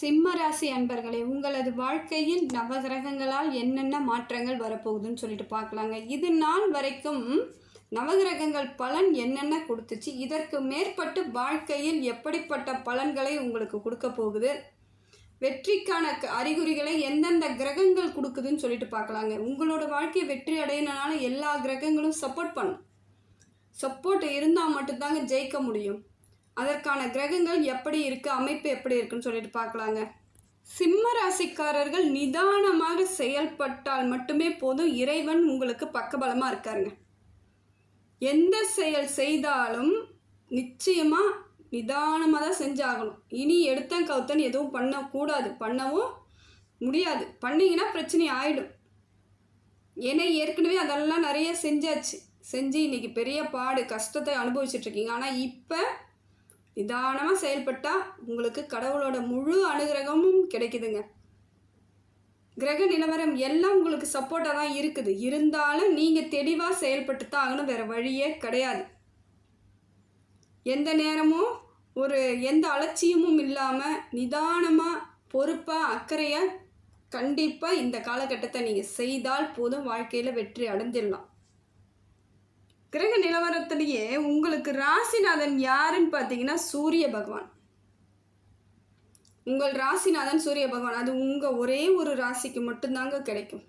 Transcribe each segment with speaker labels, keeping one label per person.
Speaker 1: சிம்ம ராசி அன்பர்களே உங்களது வாழ்க்கையில் நவகிரகங்களால் என்னென்ன மாற்றங்கள் வரப்போகுதுன்னு சொல்லிட்டு பார்க்கலாங்க. இது நாள் வரைக்கும் நவகிரகங்கள் பலன் என்னென்ன கொடுத்துச்சு இதற்கு மேற்பட்டு வாழ்க்கையில் எப்படிப்பட்ட பலன்களை உங்களுக்கு கொடுக்க போகுது வெற்றிக்கான க- அறிகுறிகளை எந்தெந்த கிரகங்கள் கொடுக்குதுன்னு சொல்லிட்டு பார்க்கலாங்க. உங்களோட வாழ்க்கையை வெற்றி அடையினால எல்லா கிரகங்களும் சப்போர்ட் பண்ணும். சப்போர்ட் இருந்தால் மட்டும்தாங்க ஜெயிக்க முடியும். அதற்கான கிரகங்கள் எப்படி இருக்குது அமைப்பு எப்படி இருக்குன்னு சொல்லிட்டு பார்க்கலாங்க. சிம்ம ராசிக்காரர்கள் நிதானமாக செயல்பட்டால் மட்டுமே போதும். இறைவன் உங்களுக்கு பக்கபலமாக இருக்காருங்க. எந்த செயல் செய்தாலும் நிச்சயமாக நிதானமாக தான் செஞ்சாகணும். இனி எடுத்தன் கவுத்தன் எதுவும் பண்ணக்கூடாது. பண்ணவும் முடியாது. பண்ணீங்கன்னா பிரச்சனை ஆயிடும். ஏன்னா ஏற்கனவே அதெல்லாம் நிறைய செஞ்சாச்சு. செஞ்சு இன்றைக்கி பெரிய பாடு கஷ்டத்தை அனுபவிச்சுட்ருக்கீங்க ஆனால் இப்போ நிதானமாக செயல்பட்டால் உங்களுக்கு கடவுளோட முழு அனுகிரகமும் கிடைக்குதுங்க. கிரக நிலவரம் எல்லாம் உங்களுக்கு சப்போர்ட்டாக தான் இருக்குது. இருந்தாலும் நீங்கள் தெளிவாக செயல்பட்டு தான் ஆகணும். வேறு வழியே கிடையாது. எந்த நேரமும் ஒரு எந்த அலட்சியமும் இல்லாமல் நிதானமாக பொறுப்பாக அக்கறையாக கண்டிப்பாக இந்த காலகட்டத்தை நீங்கள் செய்தால் போதும். வாழ்க்கையில் வெற்றி அடைஞ்சிடலாம். கிரக நிலவரத்திலேயே உங்களுக்கு ராசிநாதன் யாருன்னு பார்த்தீங்கன்னா சூரிய பகவான். உங்கள் ராசிநாதன் சூரிய பகவான். அது உங்கள் ஒரே ஒரு ராசிக்கு மட்டும்தாங்க கிடைக்கும்.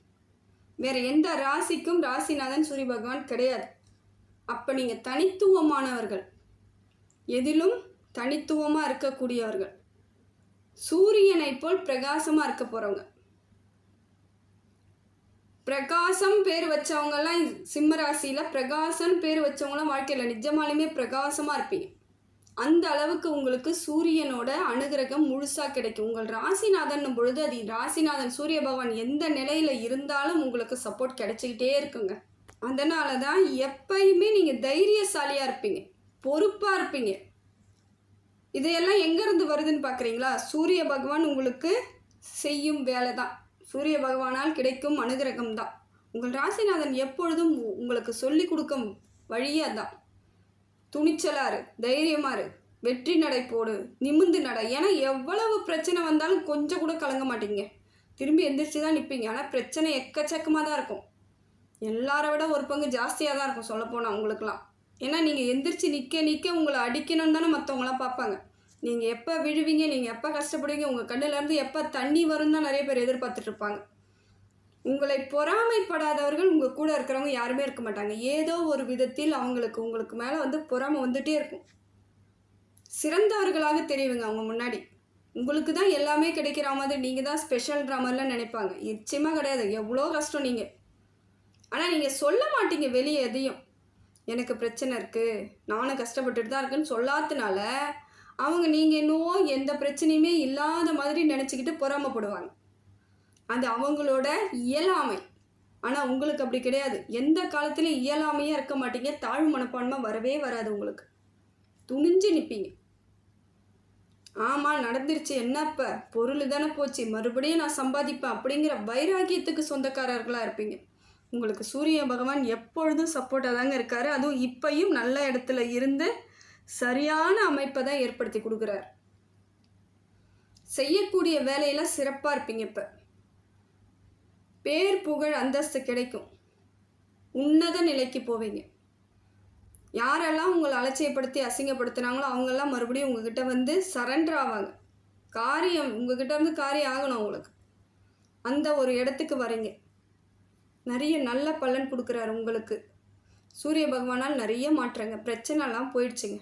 Speaker 1: வேறு எந்த ராசிக்கும் ராசிநாதன் சூரிய பகவான் கிடையாது. அப்போ நீங்கள் தனித்துவமானவர்கள். எதிலும் தனித்துவமாக இருக்கக்கூடியவர்கள். சூரியனை போல் பிரகாசமாக இருக்க போகிறவங்க பிரகாசம் பேர் வச்சவங்கெல்லாம் சிம்ம ராசியில் பிரகாசம் பேர் வச்சவங்களாம் வாழ்க்கையில் நிஜமாலுமே பிரகாசமாக இருப்பீங்க. அந்த அளவுக்கு உங்களுக்கு சூரியனோட அனுகிரகம் முழுசாக கிடைக்கும். உங்கள் ராசிநாதன் பொழுது அது ராசிநாதன் சூரிய பகவான் எந்த நிலையில் இருந்தாலும் உங்களுக்கு சப்போர்ட் கிடைச்சிக்கிட்டே இருக்குங்க. அதனால தான் எப்பயுமே நீங்கள் தைரியசாலியாக இருப்பீங்க. பொறுப்பாக இருப்பீங்க. இதையெல்லாம் எங்கேருந்து வருதுன்னு பார்க்குறீங்களா சூரிய பகவான் உங்களுக்கு செய்யும் வேலை தான் சூரிய பகவானால் கிடைக்கும் அனுகிரகம் தான் உங்கள் ராசிநாதன் எப்பொழுதும் உ- உங்களுக்கு சொல்லி கொடுக்கும் வழியே அதான். துணிச்சலாரு தைரியமாரு வெற்றி நடை போடு நிமிந்து நடை. ஏன்னா எவ்வளவு பிரச்சனை வந்தாலும் கொஞ்சம் கூட கலங்க மாட்டீங்க. திரும்பி எந்திரிச்சு தான் நிற்பீங்க ஆனால் பிரச்சனை எக்கச்சக்கமாக தான் இருக்கும். எல்லாரை விட ஒரு பங்கு ஜாஸ்தியாக தான் இருக்கும் சொல்லப்போனால் உங்களுக்குலாம் ஏன்னா நீங்கள் எந்திரிச்சு நிற்க நிற்க உங்களை அடிக்கணும்னு தானே மற்றவங்களாம் பார்ப்பாங்க. நீங்கள் எப்போ விழுவீங்க நீங்கள் எப்போ கஷ்டப்படுவீங்க உங்கள் கண்ணிலேருந்து எப்போ தண்ணி வரும் தான் நிறைய பேர் எதிர்பார்த்துட்ருப்பாங்க. உங்களை பொறாமைப்படாதவர்கள் உங்கள் கூட இருக்கிறவங்க யாருமே இருக்க மாட்டாங்க. ஏதோ ஒரு விதத்தில் அவங்களுக்கு உங்களுக்கு மேலே வந்து பொறாமை வந்துட்டே இருக்கும். சிறந்தவர்களாக தெரியுங்க அவங்க முன்னாடி. உங்களுக்கு தான் எல்லாமே கிடைக்கிற மாதிரி நீங்கள் தான் ஸ்பெஷல்ன்ற மாதிரிலாம் நினைப்பாங்க. நிச்சயமாக கிடையாது. எவ்வளோ கஷ்டம் நீங்கள் ஆனால் நீங்கள் சொல்ல மாட்டீங்க வெளியே எதையும். எனக்கு பிரச்சனை இருக்குது நானும் கஷ்டப்பட்டுட்டு தான் இருக்குன்னு சொல்லாதனால அவங்க நீங்கள் என்னவோ எந்த பிரச்சனையுமே இல்லாத மாதிரி நினச்சிக்கிட்டு பொறாமப்படுவாங்க. அது அவங்களோட இயலாமை. ஆனால் உங்களுக்கு அப்படி கிடையாது. எந்த காலத்துலையும் இயலாமையாக இருக்க மாட்டீங்க. தாழ்வு மனப்பான்மை வரவே வராது உங்களுக்கு. துணிஞ்சு நிற்பீங்க ஆமாம் நடந்துருச்சு. என்னப்ப பொருள் தானே போச்சு. மறுபடியும் நான் சம்பாதிப்பேன் அப்படிங்கிற வைராக்கியத்துக்கு சொந்தக்காரர்களாக இருப்பீங்க. உங்களுக்கு சூரிய பகவான் எப்பொழுதும் சப்போர்ட்டாக தாங்க இருக்காரு. அதுவும் இப்பையும் நல்ல இடத்துல இருந்து சரியான அமைப்பை தான் ஏற்படுத்தி கொடுக்குறாரு. செய்யக்கூடிய வேலையெல்லாம் சிறப்பாக இருப்பீங்க இப்போ. பேர் புகழ் அந்தஸ்து கிடைக்கும். உன்னத நிலைக்கு போவீங்க. யாரெல்லாம் உங்களை அலட்சியப்படுத்தி அசிங்கப்படுத்துனாங்களோ அவங்கெல்லாம் மறுபடியும் உங்ககிட்ட வந்து சரண்டர் ஆவாங்க. காரியம் உங்ககிட்ட இருந்து காரியம் ஆகணும் உங்களுக்கு. அந்த ஒரு இடத்துக்கு வரீங்க. நிறைய நல்ல பலன் கொடுக்குறாரு உங்களுக்கு. சூரிய பகவானால் நிறைய மாற்றங்க. பிரச்சனைலாம் போயிடுச்சுங்க.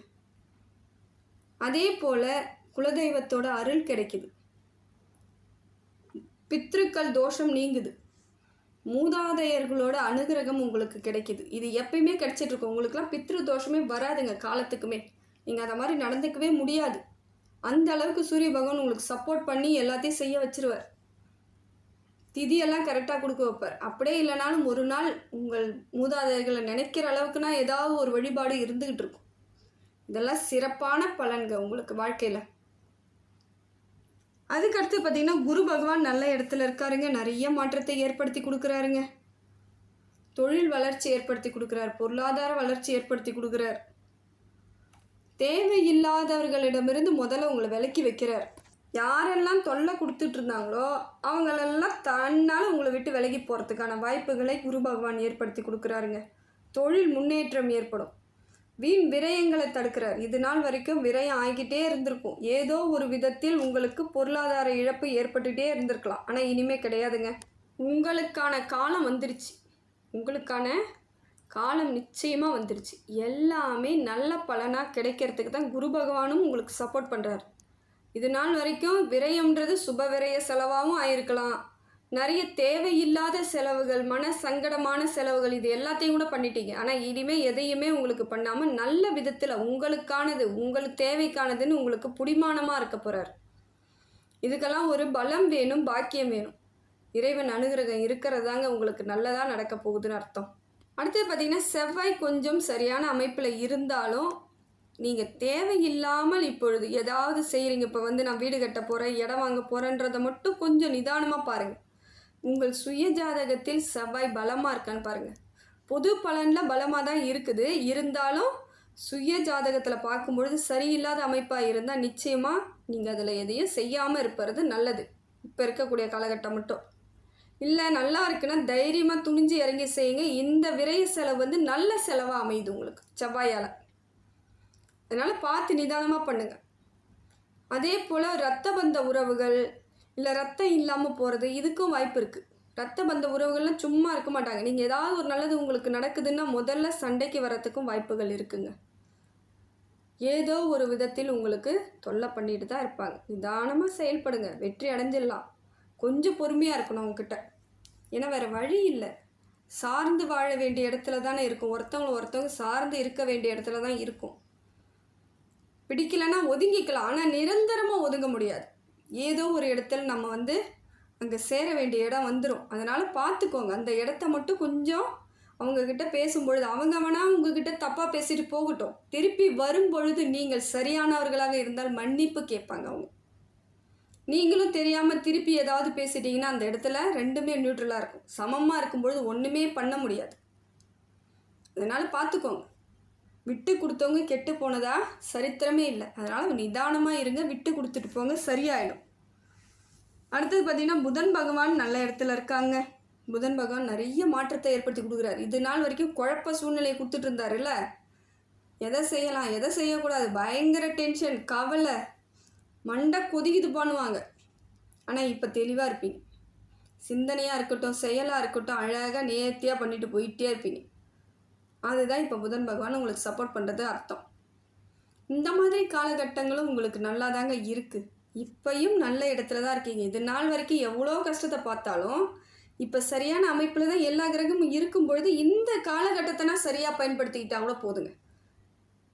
Speaker 1: அதே போல் குலதெய்வத்தோட அருள் கிடைக்குது. பித்ருக்கள் தோஷம் நீங்குது. மூதாதையர்களோட அனுகிரகம் உங்களுக்கு கிடைக்குது. இது எப்பயுமே கிடைச்சிட்டு இருக்கும். உங்களுக்குலாம் பித்ரு தோஷமே வராதுங்க காலத்துக்குமே. நீங்கள் அதை மாதிரி நடந்துக்கவே முடியாது. அந்த அளவுக்கு சூரிய பகவான் உங்களுக்கு சப்போர்ட் பண்ணி எல்லாத்தையும் செய்ய வச்சிருவார். திதியெல்லாம் கரெக்டாக கொடுக்க வைப்பார். அப்படியே இல்லைனாலும் ஒரு நாள் உங்கள் மூதாதையர்களை நினைக்கிற அளவுக்குனா ஏதாவது ஒரு வழிபாடு இருந்துக்கிட்டு இருக்கும். இதெல்லாம் சிறப்பான பலன்க உங்களுக்கு வாழ்க்கையில். அதுக்கடுத்து பார்த்தீங்கன்னா குரு பகவான் நல்ல இடத்துல இருக்காருங்க. நிறைய மாற்றத்தை ஏற்படுத்தி கொடுக்குறாருங்க. தொழில் வளர்ச்சி ஏற்படுத்தி கொடுக்குறார். பொருளாதார வளர்ச்சி ஏற்படுத்தி கொடுக்குறார். தேவையில்லாதவர்களிடமிருந்து முதல்ல உங்களை விலக்கி வைக்கிறார். யாரெல்லாம் தொல்லை கொடுத்துட்டு இருந்தாங்களோ அவங்களெல்லாம் தன்னால் உங்களை விட்டு விலகி போகிறதுக்கான வாய்ப்புகளை குரு பகவான் ஏற்படுத்தி கொடுக்குறாருங்க. தொழில் முன்னேற்றம் ஏற்படும். வீண் விரயங்களை தடுக்கிறார். இது நாள் வரைக்கும் விரயம் ஆகிக்கிட்டே இருந்திருக்கும். ஏதோ ஒரு விதத்தில் உங்களுக்கு பொருளாதார இழப்பு ஏற்பட்டுகிட்டே இருந்திருக்கலாம். ஆனால் இனிமே கிடையாதுங்க. உங்களுக்கான காலம் வந்துருச்சு. உங்களுக்கான காலம் நிச்சயமாக வந்துருச்சு. எல்லாமே நல்ல பலனாக கிடைக்கிறதுக்கு தான் குரு பகவானும் உங்களுக்கு சப்போர்ட் பண்ணுறாரு இது நாள் வரைக்கும் விரயம்ன்றது சுப விரய செலவாகவும் ஆயிருக்கலாம். நிறைய தேவையில்லாத செலவுகள் மன சங்கடமான செலவுகள் இது எல்லாத்தையும் கூட பண்ணிட்டீங்க. ஆனால் இனிமேல் எதையுமே உங்களுக்கு பண்ணாமல் நல்ல விதத்தில் உங்களுக்கானது உங்களுக்கு தேவைக்கானதுன்னு உங்களுக்கு புடிமானமாக இருக்க போகிறார் இதுக்கெல்லாம் ஒரு பலம் வேணும் பாக்கியம் வேணும். இறைவன் அனுகிரகம் இருக்கிறதாங்க உங்களுக்கு நல்லதாக நடக்க போகுதுன்னு அர்த்தம். அடுத்தது பார்த்தீங்கன்னா செவ்வாய் கொஞ்சம் சரியான அமைப்பில் இருந்தாலும் நீங்கள் தேவையில்லாமல் இப்பொழுது ஏதாவது செய்கிறீங்க இப்போ வந்து நான் வீடு கட்ட போகிறேன் இடம் வாங்க போகிறேன்றதை மட்டும் கொஞ்சம் நிதானமாக பாருங்கள் உங்கள் சுய ஜாதகத்தில் செவ்வாய் பலமாக இருக்கான்னு பாருங்கள் பொது பலனில் பலமாக தான் இருக்குது. இருந்தாலும் சுய ஜாதகத்தில் பார்க்கும்பொழுது சரியில்லாத அமைப்பாக இருந்தால் நிச்சயமாக நீங்கள் அதில் எதையும் செய்யாமல் இருப்பது நல்லது. இப்போ இருக்கக்கூடிய காலகட்டம் மட்டும். இல்லை நல்லா இருக்குன்னா தைரியமாக துணிஞ்சு இறங்கி செய்யுங்க. இந்த விரைய செலவு வந்து நல்ல செலவாக அமையுது உங்களுக்கு செவ்வாயால். அதனால் பார்த்து நிதானமாக பண்ணுங்கள் அதே போல் ரத்த பந்த உறவுகள் இல்லை ரத்தம் இல்லாமல் போகிறது இதுக்கும் வாய்ப்பு இருக்குது ரத்த பந்த உறவுகள்லாம் சும்மா இருக்க மாட்டாங்க. நீங்கள் ஏதாவது ஒரு நல்லது உங்களுக்கு நடக்குதுன்னா முதல்ல சண்டைக்கு வரத்துக்கும் வாய்ப்புகள் இருக்குங்க. ஏதோ ஒரு விதத்தில் உங்களுக்கு தொல்லை பண்ணிட்டு தான் இருப்பாங்க. நிதானமாக செயல்படுங்க. வெற்றி அடைஞ்சிடலாம். கொஞ்சம் பொறுமையாக இருக்கணும் உங்ககிட்ட. ஏன்னா வேறு வழி இல்லை. சார்ந்து வாழ வேண்டிய இடத்துல தானே இருக்கும். ஒருத்தவங்களை ஒருத்தவங்க சார்ந்து இருக்க வேண்டிய இடத்துல தான் இருக்கும். பிடிக்கலன்னா ஒதுங்கிக்கலாம். ஆனால் நிரந்தரமாக ஒதுங்க முடியாது. ஏதோ ஒரு இடத்துல நம்ம வந்து அங்கே சேர வேண்டிய இடம் வந்துடும் அதனால் பார்த்துக்கோங்க அந்த இடத்த மட்டும் கொஞ்சம் அவங்கக்கிட்ட பேசும்பொழுது அவங்க வேணால் உங்ககிட்ட தப்பாக பேசிட்டு போகட்டும். திருப்பி வரும்பொழுது நீங்கள் சரியானவர்களாக இருந்தால் மன்னிப்பு கேட்பாங்க அவங்க. நீங்களும் தெரியாமல் திருப்பி ஏதாவது பேசிட்டீங்கன்னா அந்த இடத்துல ரெண்டுமே நியூட்ரலாக இருக்கும். சமமாக இருக்கும்பொழுது ஒன்றுமே பண்ண முடியாது. அதனால் பார்த்துக்கோங்க விட்டு கொடுத்தவங்க கெட்டு போனதா? சரித்திரமே இல்லை. அதனால் நிதானமாக இருங்க விட்டு கொடுத்துட்டு போங்க சரியாயிடும். அடுத்தது பார்த்தீங்கன்னா புதன் பகவான் நல்ல இடத்துல இருக்காங்க. புதன் பகவான் நிறைய மாற்றத்தை ஏற்படுத்தி கொடுக்குறாரு. இது நாள் வரைக்கும் குழப்ப சூழ்நிலையை கொடுத்துட்டு இருந்தாருல்ல? எதை செய்யலாம்? எதை செய்யக்கூடாது? பயங்கர டென்ஷன் கவலை. மண்டை கொதிக்குது பண்ணுவாங்க. ஆனால் இப்போ தெளிவாக இருப்பீங்க. சிந்தனையாக இருக்கட்டும் செயலாக இருக்கட்டும் அழகாக நேர்த்தியாக பண்ணிட்டு போயிட்டே இருப்பீங்க. அதுதான் இப்போ புதன் பகவான் உங்களுக்கு சப்போர்ட் பண்ணுறது அர்த்தம். இந்த மாதிரி காலகட்டங்களும் உங்களுக்கு நல்லா தாங்க இருக்குது இப்பையும் நல்ல இடத்துல தான் இருக்கீங்க. இது நாள் வரைக்கும் எவ்வளோ கஷ்டத்தை பார்த்தாலும் இப்போ சரியான அமைப்பில் தான் எல்லா கிரகமும் இருக்கும் பொழுது இந்த காலகட்டத்தைனா சரியாக பயன்படுத்திக்கிட்டால் கூட போதுங்க.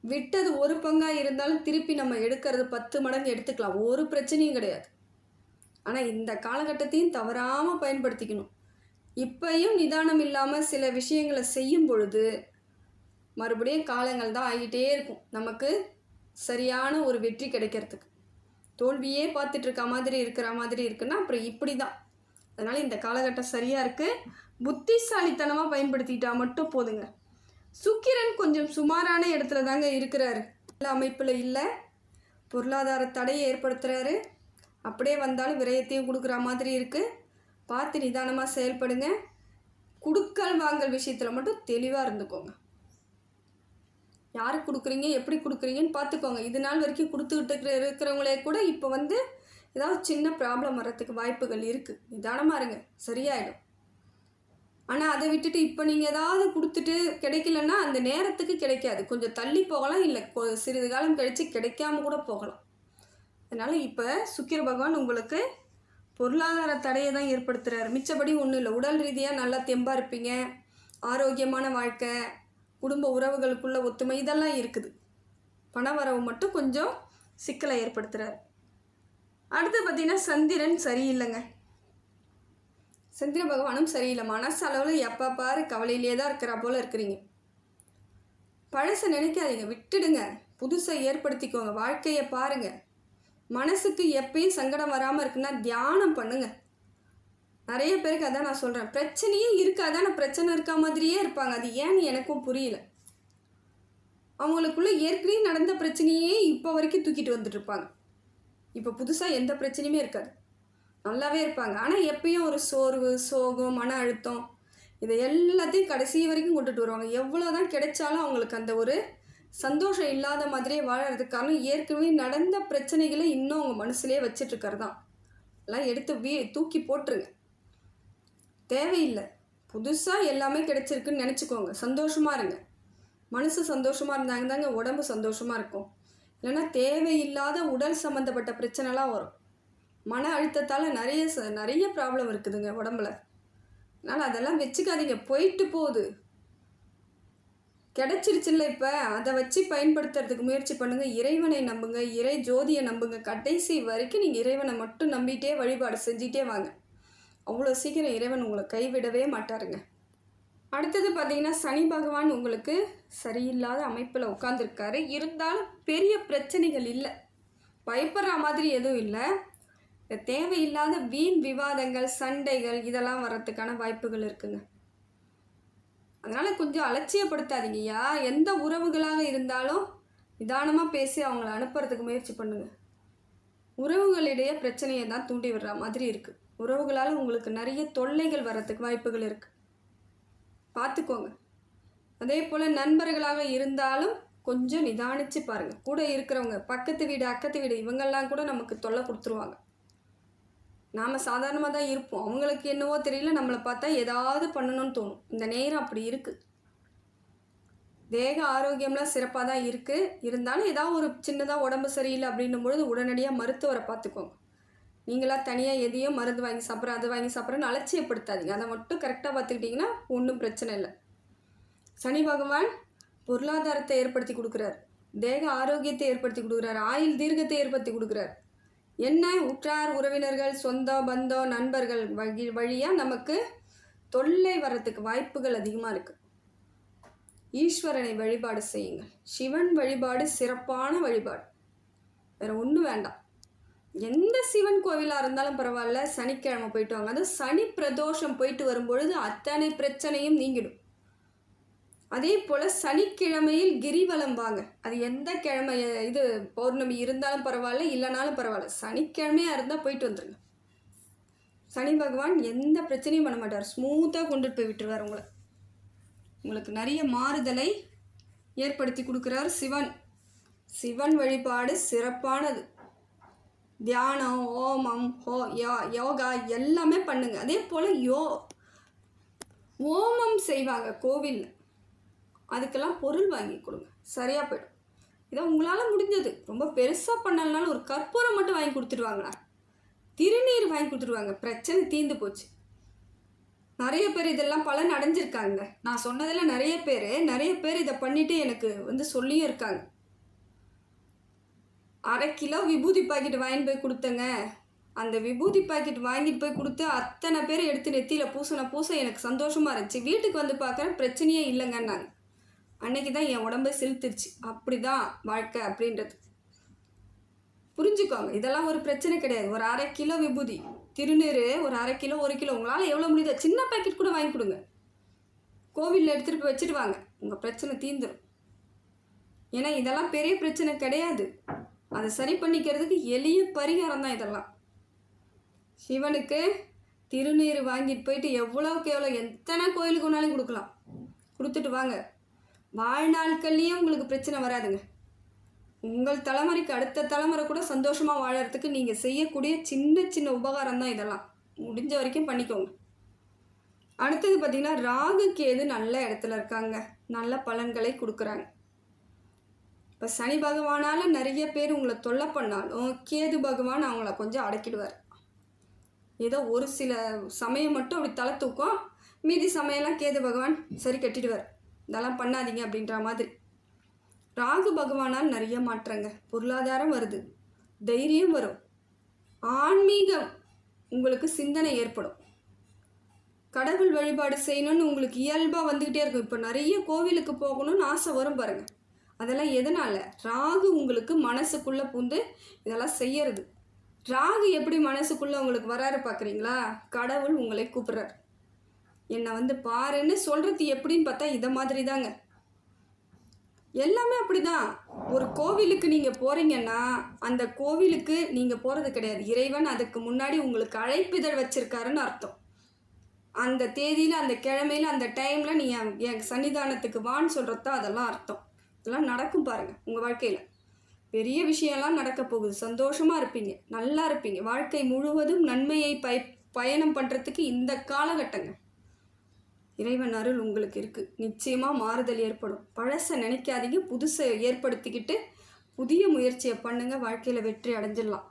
Speaker 1: விட்டது ஒரு பங்காக இருந்தாலும் திருப்பி நம்ம எடுக்கிறது பத்து மடங்கு எடுத்துக்கலாம். ஒரு பிரச்சனையும் கிடையாது. ஆனால் இந்த காலகட்டத்தையும் தவறாமல் பயன்படுத்திக்கணும். இப்பையும் நிதானம் இல்லாமல் சில விஷயங்களை செய்யும் பொழுது மறுபடியும் காலங்கள் தான் ஆகிட்டே இருக்கும். நமக்கு சரியான ஒரு வெற்றி கிடைக்கிறதுக்கு. தோல்வியே பார்த்துட்டு இருக்க மாதிரி இருக்கிற மாதிரி இருக்குன்னா அப்புறம் இப்படி தான். அதனால் இந்த காலகட்டம் சரியாக இருக்குது புத்திசாலித்தனமாக பயன்படுத்திட்டால் மட்டும் போதுங்க. சுக்கிரன் கொஞ்சம் சுமாரான இடத்துல தாங்க இருக்கிறாரு. நல்ல அமைப்பில் இல்லை. பொருளாதார தடையை ஏற்படுத்துகிறாரு அப்படியே வந்தாலும் விரயத்தையும் கொடுக்குற மாதிரி இருக்குது பார்த்து நிதானமாக செயல்படுங்க. குடுக்கல் வாங்கல் விஷயத்தில் மட்டும் தெளிவாக இருந்துக்கோங்க. யாருக்கு கொடுக்குறீங்க? எப்படி கொடுக்குறீங்கன்னு பார்த்துக்கோங்க. இது நாள் வரைக்கும் கொடுத்துக்கிட்டு இருக்கிற இருக்கிறவங்களே கூட இப்போ வந்து ஏதாவது சின்ன ப்ராப்ளம் வர்றதுக்கு வாய்ப்புகள் இருக்குது நிதானமாக இருங்க. சரியாயிடும். ஆனால் அதை விட்டுட்டு இப்போ நீங்கள் ஏதாவது கொடுத்துட்டு கிடைக்கலன்னா அந்த நேரத்துக்கு கிடைக்காது. கொஞ்சம் தள்ளி போகலாம். இல்லை சிறிது காலம் கழித்து கிடைக்காம கூட போகலாம். அதனால் இப்போ சுக்கிர பகவான் உங்களுக்கு பொருளாதார தடையை தான் ஏற்படுத்துகிறாரு மிச்சபடி ஒன்றும் இல்லை. உடல் ரீதியாக நல்லா தெம்பாக இருப்பீங்க. ஆரோக்கியமான வாழ்க்கை குடும்ப உறவுகளுக்குள்ள ஒத்துமை இதெல்லாம் இருக்குது. பண வரவு மட்டும் கொஞ்சம் சிக்கலை ஏற்படுத்துகிறார் அடுத்து பார்த்தீங்கன்னா சந்திரன் சரியில்லைங்க. சந்திர பகவானும் சரியில்லை. மனசளவில் எப்போ பாரு கவலையிலே தான் இருக்கிறா போல இருக்கிறீங்க. பழசை நினைக்காதீங்க. விட்டுடுங்க. புதுசை ஏற்படுத்திக்கோங்க. வாழ்க்கையை பாருங்கள் மனசுக்கு எப்பயும் சங்கடம் வராமல் இருக்குன்னா தியானம் பண்ணுங்கள் நிறைய பேருக்கு அதான் நான் சொல்கிறேன் பிரச்சனையே ஆனால் பிரச்சனை இருக்கா மாதிரியே இருப்பாங்க. அது ஏன்னு எனக்கும் புரியல. அவங்களுக்குள்ள ஏற்கனவே நடந்த பிரச்சனையே இப்போ வரைக்கும் தூக்கிட்டு வந்துட்டு இருப்பாங்க. இப்போ புதுசாக எந்த பிரச்சனையுமே இருக்காது. நல்லாவே இருப்பாங்க. ஆனால் எப்பயும் ஒரு சோர்வு சோகம் மன அழுத்தம் இதை எல்லாத்தையும் கடைசி வரைக்கும் கொண்டுட்டு வருவாங்க. எவ்வளோ தான் கிடைச்சாலும் அவங்களுக்கு அந்த ஒரு சந்தோஷம் இல்லாத மாதிரியே வாழறதுக்கு காரணம் ஏற்கனவே நடந்த பிரச்சனைகளை இன்னும் அவங்க மனசுலேயே வச்சிட்டு இருக்கிறது தான். எல்லாம் எடுத்து வீ தூக்கி போட்டுருங்க. தேவையில்லை. புதுசாக எல்லாமே கிடைச்சிருக்குன்னு நினச்சிக்கோங்க. சந்தோஷமாக இருங்க. மனசு சந்தோஷமாக இருந்தாங்க தாங்க உடம்பு சந்தோஷமாக இருக்கும். இல்லைன்னா தேவையில்லாத உடல் சம்மந்தப்பட்ட பிரச்சனைலாம் வரும். மன அழுத்தத்தால் நிறைய ச நிறைய ப்ராப்ளம் இருக்குதுங்க உடம்புல. அதனால் அதெல்லாம் வச்சுக்காதீங்க. போயிட்டு போகுது. கிடச்சிருச்சுல்ல இப்போ? அதை வச்சு பயன்படுத்துறதுக்கு முயற்சி பண்ணுங்கள் இறைவனை நம்புங்க. இறை ஜோதியை நம்புங்க. கடைசி வரைக்கும் நீங்கள் இறைவனை மட்டும் நம்பிட்டே வழிபாடு செஞ்சிட்டே வாங்க. அவ்வளோ சீக்கிரம் இறைவன் உங்களை கைவிடவே மாட்டாருங்க. அடுத்தது பார்த்தீங்கன்னா சனி பகவான் உங்களுக்கு சரியில்லாத அமைப்பில் உட்காந்துருக்காரு இருந்தாலும் பெரிய பிரச்சனைகள் இல்லை. பயப்படுற மாதிரி எதுவும் இல்லை. தேவையில்லாத வீண் விவாதங்கள் சண்டைகள் இதெல்லாம் வர்றதுக்கான வாய்ப்புகள் இருக்குங்க. அதனால் கொஞ்சம் அலட்சியப்படுத்தாதீங்கய்யா எந்த உறவுகளாக இருந்தாலும் நிதானமாக பேசி அவங்கள அனுப்புறதுக்கு முயற்சி பண்ணுங்க. உறவுகளிடையே பிரச்சனையை தான் தூண்டி விடுற மாதிரி இருக்குது உறவுகளால் உங்களுக்கு நிறைய தொல்லைகள் வர்றதுக்கு வாய்ப்புகள் இருக்குது பார்த்துக்கோங்க அதே போல் நண்பர்களாக இருந்தாலும் கொஞ்சம் நிதானிச்சு பாருங்கள் கூட இருக்கிறவங்க பக்கத்து வீடு அக்கத்து வீடு இவங்கெல்லாம் கூட நமக்கு தொல்லை கொடுத்துருவாங்க. நாம் சாதாரணமாக தான் இருப்போம். அவங்களுக்கு என்னவோ தெரியல நம்மளை பார்த்தா ஏதாவது பண்ணணும்னு தோணும். இந்த நேரம் அப்படி இருக்குது தேக ஆரோக்கியம்லாம் சிறப்பாக தான் இருக்குது இருந்தாலும் ஏதாவது ஒரு சின்னதாக உடம்பு சரியில்லை அப்படின்னும் பொழுது உடனடியாக மருத்துவரை பார்த்துக்கோங்க நீங்களாக தனியாக எதையும் மருந்து வாங்கி சாப்பிட்றேன் அது வாங்கி சாப்பிட்றேன்னு அலட்சியப்படுத்தாதீங்க. அதை மட்டும் கரெக்டாக பார்த்துக்கிட்டிங்கன்னா ஒன்றும் பிரச்சனை இல்லை. சனி பகவான் பொருளாதாரத்தை ஏற்படுத்தி கொடுக்குறார். தேக ஆரோக்கியத்தை ஏற்படுத்தி கொடுக்குறார். ஆயுள் தீர்க்கத்தை ஏற்படுத்தி கொடுக்குறார். என்ன? உற்றார் உறவினர்கள் சொந்த பந்தம் நண்பர்கள் வழி வழியாக நமக்கு தொல்லை வர்றதுக்கு வாய்ப்புகள் அதிகமாக இருக்குது ஈஸ்வரனை வழிபாடு செய்யுங்கள். சிவன் வழிபாடு சிறப்பான வழிபாடு. வேறு ஒன்றும் வேண்டாம். எந்த சிவன் கோவிலாக இருந்தாலும் பரவாயில்ல சனிக்கிழமை போயிட்டு வாங்க. அது சனி பிரதோஷம் போயிட்டு வரும்பொழுது அத்தனை பிரச்சனையும் நீங்கிடும். அதே போல் சனிக்கிழமையில் கிரிவலம் வாங்க. அது எந்த கிழமை இது பௌர்ணமி இருந்தாலும் பரவாயில்ல இல்லைனாலும் பரவாயில்ல. சனிக்கிழமையாக இருந்தால் போயிட்டு வந்துருங்க. சனி பகவான் எந்த பிரச்சனையும் பண்ண மாட்டார். ஸ்மூத்தாக கொண்டுட்டு போய் விட்டுருவார் உங்களை. உங்களுக்கு நிறைய மாறுதலை ஏற்படுத்தி கொடுக்குறார் சிவன். சிவன் வழிபாடு சிறப்பானது. தியானம் ஓமம் ஹோ யோ யோகா எல்லாமே பண்ணுங்க. அதே போல் யோ ஓமம் செய்வாங்க கோவிலில். அதுக்கெல்லாம் பொருள் வாங்கி கொடுங்க. சரியாக போயிடும். இதை உங்களால் முடிஞ்சது. ரொம்ப பெருசாக பண்ணலனாலும் ஒரு கற்பூரம் மட்டும் வாங்கி கொடுத்துருவாங்களா? திருநீர் வாங்கி கொடுத்துருவாங்க. பிரச்சனை தீர்ந்து போச்சு. நிறைய பேர் இதெல்லாம் பலன் அடைஞ்சிருக்காங்க. நான் சொன்னதில் நிறைய பேர் நிறைய பேர் இதை பண்ணிவிட்டு எனக்கு வந்து சொல்லியும் இருக்காங்க. அரை கிலோ விபூதி பாக்கெட் வாங்கிட்டு போய் கொடுத்தேங்க. அந்த விபூதி பாக்கெட் வாங்கிட்டு போய் கொடுத்து அத்தனை பேர் எடுத்து நெத்தியில் பூசின பூச எனக்கு சந்தோஷமாக இருந்துச்சு. வீட்டுக்கு வந்து பார்க்குறேன் பிரச்சனையே இல்லைங்கன்னாங்க. அன்னைக்கு தான் என் உடம்பை செலுத்துருச்சு அப்படி தான் வாழ்க்கை அப்படின்றது. புரிஞ்சுக்கோங்க இதெல்லாம் ஒரு பிரச்சனை கிடையாது. ஒரு அரை கிலோ விபூதி திருநீர் ஒரு அரை கிலோ ஒரு கிலோ உங்களால் எவ்வளோ முடியுதோ சின்ன பாக்கெட் கூட வாங்கி கொடுங்க. கோவிலில் எடுத்துகிட்டு போய் வச்சுட்டு வாங்க. உங்கள் பிரச்சனை தீந்துடும் ஏன்னா இதெல்லாம் பெரிய பிரச்சனை கிடையாது. அதை சரி பண்ணிக்கிறதுக்கு எளிய பரிகாரம் தான் இதெல்லாம். சிவனுக்கு திருநீர் வாங்கிட்டு போயிட்டு எவ்வளோக்கு எவ்வளோ எத்தனை கோயிலுக்கு ஒன்றாலும் கொடுக்கலாம். கொடுத்துட்டு வாங்க. வாழ்நாட்கள்லேயும் உங்களுக்கு பிரச்சனை வராதுங்க. உங்கள் தலைமுறைக்கு அடுத்த தலைமுறை கூட சந்தோஷமாக வாழறதுக்கு நீங்கள் செய்யக்கூடிய சின்ன சின்ன உபகாரம் தான் இதெல்லாம். முடிஞ்ச வரைக்கும் பண்ணிக்கோங்க. அடுத்தது பார்த்திங்கன்னா ராகு கேது நல்ல இடத்துல இருக்காங்க. நல்ல பலன்களை கொடுக்குறாங்க. இப்போ சனி பகவானால் நிறைய பேர் உங்களை தொல்லை பண்ணாலும் கேது பகவான் அவங்கள கொஞ்சம் அடக்கிடுவார். ஏதோ ஒரு சில சமயம் மட்டும் அப்படி தலை தூக்கும். மீதி சமயம்லாம் கேது பகவான் சரி கட்டிடுவார். இதெல்லாம் பண்ணாதீங்க அப்படின்ற மாதிரி. ராகு பகவானால் நிறைய மாற்றங்க. பொருளாதாரம் வருது. தைரியம் வரும். ஆன்மீகம் உங்களுக்கு சிந்தனை ஏற்படும். கடவுள் வழிபாடு செய்யணும்னு உங்களுக்கு இயல்பாக வந்துக்கிட்டே இருக்கும். இப்போ நிறைய கோவிலுக்கு போகணும்னு ஆசை வரும் பாருங்கள் அதெல்லாம் எதனால்? ராகு உங்களுக்கு மனசுக்குள்ளே பூந்து இதெல்லாம் செய்யறது. ராகு எப்படி மனசுக்குள்ளே உங்களுக்கு வராரு பார்க்குறீங்களா கடவுள் உங்களை கூப்பிட்றாரு. என்னை வந்து பாருன்னு சொல்கிறது எப்படின்னு பார்த்தா இதை மாதிரி தாங்க எல்லாமே அப்படிதான். ஒரு கோவிலுக்கு நீங்கள் போகிறீங்கன்னா அந்த கோவிலுக்கு நீங்கள் போகிறது கிடையாது. இறைவன் அதுக்கு முன்னாடி உங்களுக்கு அழைப்பிதழ் வச்சிருக்காருன்னு அர்த்தம். அந்த தேதியில் அந்த கிழமையில் அந்த டைமில் நீ என் என் சன்னிதானத்துக்கு வான்னு சொல்கிறது தான் அதெல்லாம் அர்த்தம். இதெல்லாம் நடக்கும் பாருங்கள் உங்கள் வாழ்க்கையில். பெரிய விஷயம்லாம் நடக்க போகுது. சந்தோஷமாக இருப்பீங்க நல்லா இருப்பீங்க. வாழ்க்கை முழுவதும் நன்மையை பய பயணம் பண்ணுறதுக்கு இந்த காலகட்டங்க. இறைவன் அருள் உங்களுக்கு இருக்குது நிச்சயமாக மாறுதல் ஏற்படும். பழசை நினைக்காதீங்க புதுசை ஏற்படுத்திக்கிட்டு புதிய முயற்சியை பண்ணுங்கள் வாழ்க்கையில் வெற்றி அடைஞ்சிடலாம்.